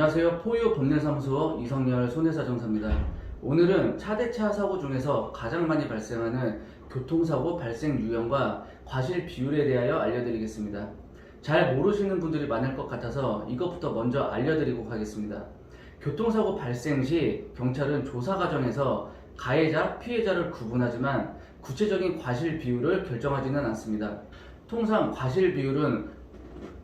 안녕하세요. 포유 법률사무소 이성열 손해사정사입니다. 오늘은 차대차 사고 중에서 가장 많이 발생하는 교통사고 발생 유형과 과실 비율에 대하여 알려드리겠습니다. 잘 모르시는 분들이 많을 것 같아서 이것부터 먼저 알려드리고 가겠습니다. 교통사고 발생 시 경찰은 조사 과정에서 가해자, 피해자를 구분하지만 구체적인 과실 비율을 결정하지는 않습니다. 통상 과실 비율은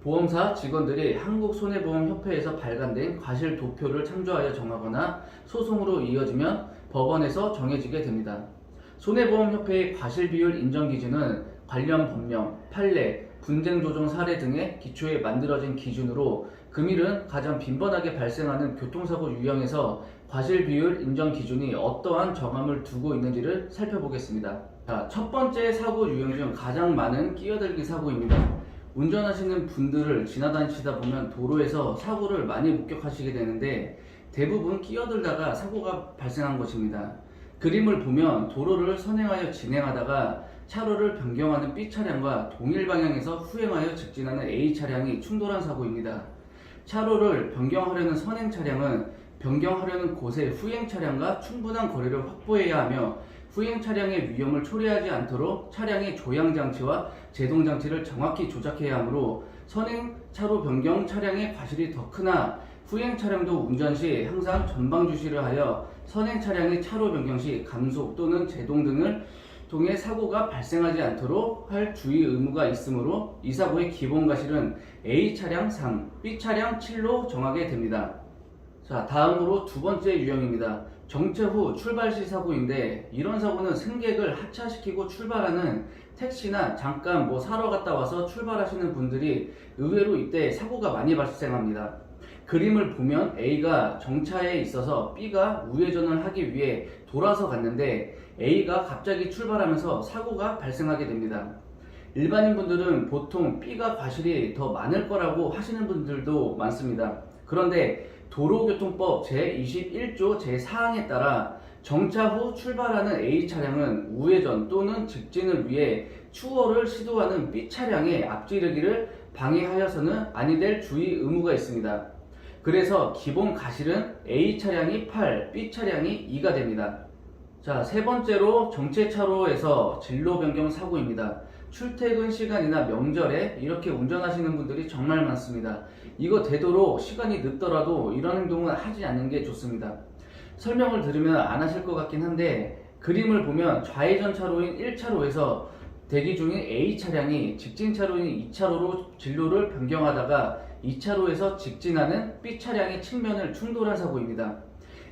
보험사 직원들이 한국손해보험협회에서 발간된 과실 도표를 참조하여 정하거나 소송으로 이어지면 법원에서 정해지게 됩니다. 손해보험협회의 과실비율 인정 기준은 관련 법령, 판례, 분쟁 조정 사례 등의 기초에 만들어진 기준으로 금일은 가장 빈번하게 발생하는 교통사고 유형에서 과실 비율 인정 기준이 어떠한 정함을 두고 있는지를 살펴보겠습니다. 자, 첫 번째 사고 유형 중 가장 많은 끼어들기 사고입니다. 운전하시는 분들을 지나다니시다 보면 도로에서 사고를 많이 목격하시게 되는데 대부분 끼어들다가 사고가 발생한 것입니다. 그림을 보면 도로를 선행하여 진행하다가 차로를 변경하는 B 차량과 동일 방향에서 후행하여 직진하는 A 차량이 충돌한 사고입니다. 차로를 변경하려는 선행 차량은 변경하려는 곳의 후행 차량과 충분한 거리를 확보해야 하며 후행 차량의 위험을 초래하지 않도록 차량의 조향 장치와 제동 장치를 정확히 조작해야 하므로 선행 차로 변경 차량의 과실이 더 크나 후행 차량도 운전 시 항상 전방 주시를 하여 선행 차량의 차로 변경 시 감속 또는 제동 등을 통해 사고가 발생하지 않도록 할 주의 의무가 있으므로 이 사고의 기본 과실은 A 차량 3, B 차량 7로 정하게 됩니다. 자, 다음으로 두 번째 유형입니다. 정체 후 출발 시 사고인데 이런 사고는 승객을 하차시키고 출발하는 택시나 잠깐 뭐 사러 갔다 와서 출발하시는 분들이 의외로 이때 사고가 많이 발생합니다. 그림을 보면 A가 정차에 있어서 B가 우회전을 하기 위해 돌아서 갔는데 A가 갑자기 출발하면서 사고가 발생하게 됩니다. 일반인 분들은 보통 B가 과실이 더 많을 거라고 하시는 분들도 많습니다. 그런데 도로교통법 제21조 제4항에 따라 정차 후 출발하는 A 차량은 우회전 또는 직진을 위해 추월을 시도하는 B 차량의 앞지르기를 방해하여서는 아니 될 주의 의무가 있습니다. 그래서 기본 가실은 A 차량이 8, B 차량이 2가 됩니다. 자, 세 번째로 정체차로에서 진로 변경 사고입니다. 출퇴근 시간이나 명절에 이렇게 운전하시는 분들이 정말 많습니다. 이거 되도록 시간이 늦더라도 이런 행동은 하지 않는 게 좋습니다. 설명을 들으면 안 하실 것 같긴 한데 그림을 보면 좌회전 차로인 1차로에서 대기 중인 A 차량이 직진 차로인 2차로로 진로를 변경하다가 2차로에서 직진하는 B 차량의 측면을 충돌한 사고입니다.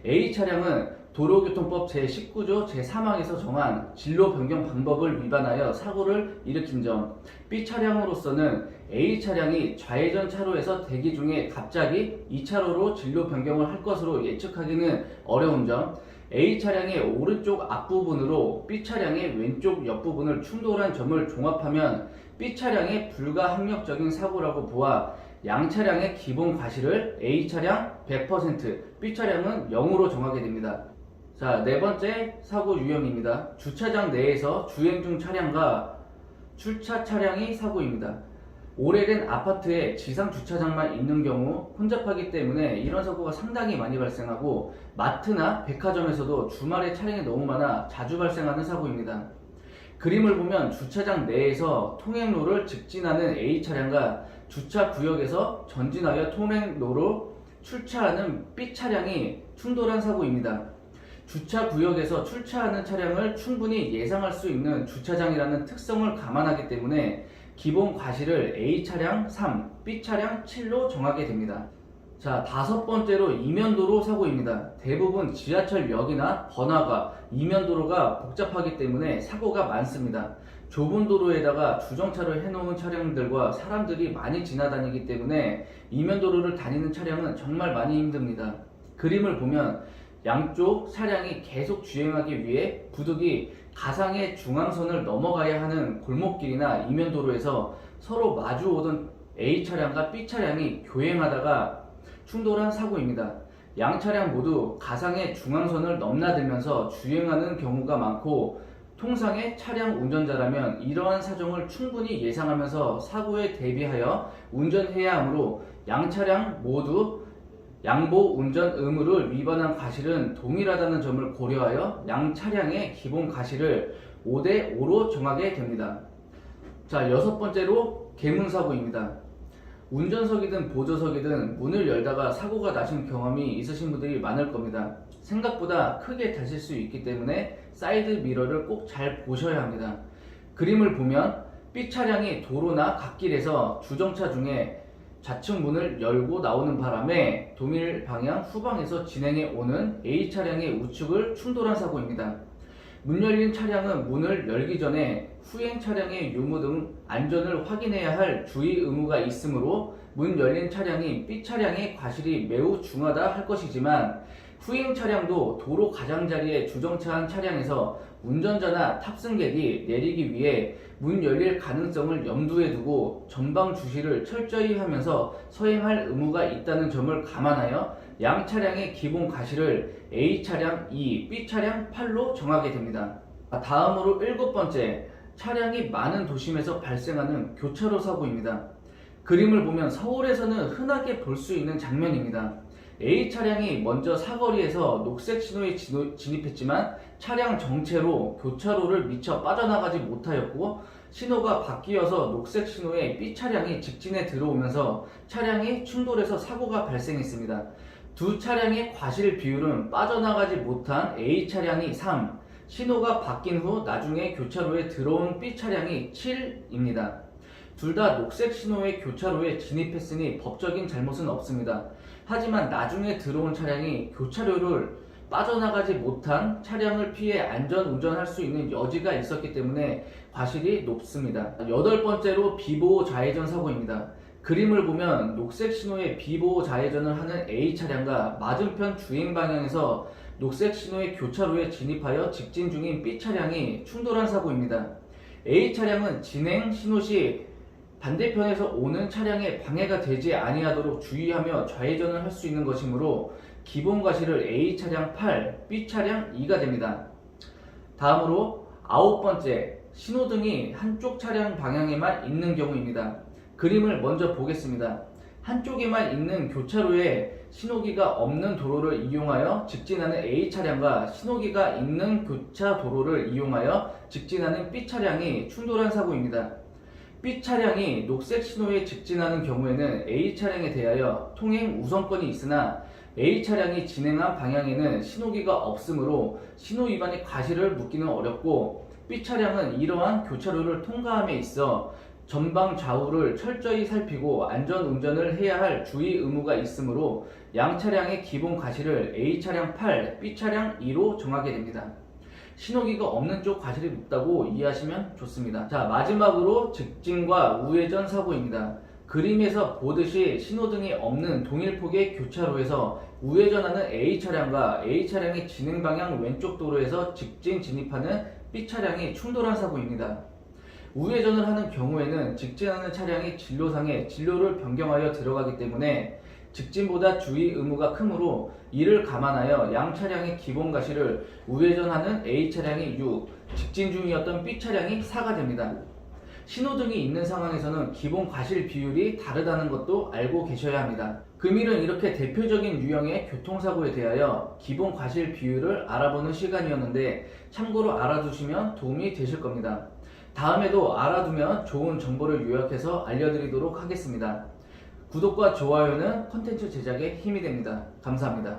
A 차량은 도로교통법 제19조 제3항에서 정한 진로 변경 방법을 위반하여 사고를 일으킨 점, B 차량으로서는 A 차량이 좌회전 차로에서 대기 중에 갑자기 2차로로 진로 변경을 할 것으로 예측하기는 어려운 점, A 차량의 오른쪽 앞부분으로 B 차량의 왼쪽 옆부분을 충돌한 점을 종합하면 B 차량의 불가항력적인 사고라고 보아 양 차량의 기본 과실을 A 차량 100%, B 차량은 0으로 정하게 됩니다. 자, 네 번째 사고 유형입니다. 주차장 내에서 주행 중 차량과 출차 차량이 사고입니다. 오래된 아파트에 지상 주차장만 있는 경우 혼잡하기 때문에 이런 사고가 상당히 많이 발생하고 마트나 백화점에서도 주말에 차량이 너무 많아 자주 발생하는 사고입니다. 그림을 보면 주차장 내에서 통행로를 직진하는 A 차량과 주차 구역에서 전진하여 통행로로 출차하는 B 차량이 충돌한 사고입니다. 주차 구역에서 출차하는 차량을 충분히 예상할 수 있는 주차장이라는 특성을 감안하기 때문에 기본 과실을 A 차량 3, B 차량 7로 정하게 됩니다. 자, 다섯 번째로 이면도로 사고입니다. 대부분 지하철역이나 번화가, 이면도로가 복잡하기 때문에 사고가 많습니다. 좁은 도로에다가 주정차를 해놓은 차량들과 사람들이 많이 지나다니기 때문에 이면도로를 다니는 차량은 정말 많이 힘듭니다. 그림을 보면 양쪽 차량이 계속 주행하기 위해 부득이 가상의 중앙선을 넘어가야 하는 골목길이나 이면도로에서 서로 마주 오던 A 차량과 B 차량이 교행하다가 충돌한 사고입니다. 양 차량 모두 가상의 중앙선을 넘나들면서 주행하는 경우가 많고 통상의 차량 운전자라면 이러한 사정을 충분히 예상하면서 사고에 대비하여 운전해야 하므로 양 차량 모두 양보 운전 의무를 위반한 과실은 동일하다는 점을 고려하여 양 차량의 기본 과실을 5대 5로 정하게 됩니다. 자, 여섯 번째로 개문사고입니다. 운전석이든 보조석이든 문을 열다가 사고가 나신 경험이 있으신 분들이 많을 겁니다. 생각보다 크게 다칠 수 있기 때문에 사이드 미러를 꼭 잘 보셔야 합니다. 그림을 보면 B 차량이 도로나 갓길에서 주정차 중에 좌측 문을 열고 나오는 바람에 동일 방향 후방에서 진행해 오는 A 차량의 우측을 충돌한 사고입니다. 문 열린 차량은 문을 열기 전에 후행 차량의 유무 등 안전을 확인해야 할 주의 의무가 있으므로 문 열린 차량이 B 차량의 과실이 매우 중하다 할 것이지만 후행 차량도 도로 가장자리에 주정차한 차량에서 운전자나 탑승객이 내리기 위해 문 열릴 가능성을 염두에 두고 전방 주시를 철저히 하면서 서행할 의무가 있다는 점을 감안하여 양 차량의 기본 과실을 A 차량 2, B 차량 8로 정하게 됩니다. 아, 다음으로 일곱 번째, 차량이 많은 도심에서 발생하는 교차로 사고입니다. 그림을 보면 서울에서는 흔하게 볼 수 있는 장면입니다. A 차량이 먼저 사거리에서 녹색 신호에 진입했지만 차량 정체로 교차로를 미처 빠져나가지 못하였고 신호가 바뀌어서 녹색 신호에 B 차량이 직진해 들어오면서 차량이 충돌해서 사고가 발생했습니다. 두 차량의 과실 비율은 빠져나가지 못한 A 차량이 3, 신호가 바뀐 후 나중에 교차로에 들어온 B 차량이 7입니다. 둘 다 녹색 신호의 교차로에 진입했으니 법적인 잘못은 없습니다. 하지만 나중에 들어온 차량이 교차로를 빠져나가지 못한 차량을 피해 안전 운전할 수 있는 여지가 있었기 때문에 과실이 높습니다. 여덟 번째로 비보호 좌회전 사고입니다. 그림을 보면 녹색 신호에 비보호 좌회전을 하는 A 차량과 맞은편 주행 방향에서 녹색 신호의 교차로에 진입하여 직진 중인 B 차량이 충돌한 사고입니다. A 차량은 진행 신호 시 반대편에서 오는 차량에 방해가 되지 아니하도록 주의하며 좌회전을 할 수 있는 것이므로 기본 과실을 A 차량 8, B 차량 2가 됩니다. 다음으로 아홉 번째 신호등이 한쪽 차량 방향에만 있는 경우입니다. 그림을 먼저 보겠습니다. 한쪽에만 있는 교차로에 신호기가 없는 도로를 이용하여 직진하는 A 차량과 신호기가 있는 교차 도로를 이용하여 직진하는 B 차량이 충돌한 사고입니다. B 차량이 녹색 신호에 직진하는 경우에는 A 차량에 대하여 통행 우선권이 있으나 A 차량이 진행한 방향에는 신호기가 없으므로 신호 위반의 과실을 묻기는 어렵고 B 차량은 이러한 교차로를 통과함에 있어 전방 좌우를 철저히 살피고 안전 운전을 해야 할 주의 의무가 있으므로 양 차량의 기본 과실을 A 차량 8, B 차량 2로 정하게 됩니다. 신호기가 없는 쪽 과실이 높다고 이해하시면 좋습니다. 자, 마지막으로 직진과 우회전 사고입니다. 그림에서 보듯이 신호등이 없는 동일폭의 교차로에서 우회전하는 A 차량과 A 차량의 진행 방향 왼쪽 도로에서 직진 진입하는 B 차량이 충돌한 사고입니다. 우회전을 하는 경우에는 직진하는 차량이 진로상에 진로를 변경하여 들어가기 때문에 직진보다 주의 의무가 크므로 이를 감안하여 양 차량의 기본 가시를 우회전하는 A 차량이 6, 직진 중이었던 B 차량이 4가 됩니다. 신호등이 있는 상황에서는 기본 과실 비율이 다르다는 것도 알고 계셔야 합니다. 금일은 이렇게 대표적인 유형의 교통사고에 대하여 기본 과실 비율을 알아보는 시간이었는데 참고로 알아두시면 도움이 되실 겁니다. 다음에도 알아두면 좋은 정보를 요약해서 알려드리도록 하겠습니다. 구독과 좋아요는 컨텐츠 제작에 힘이 됩니다. 감사합니다.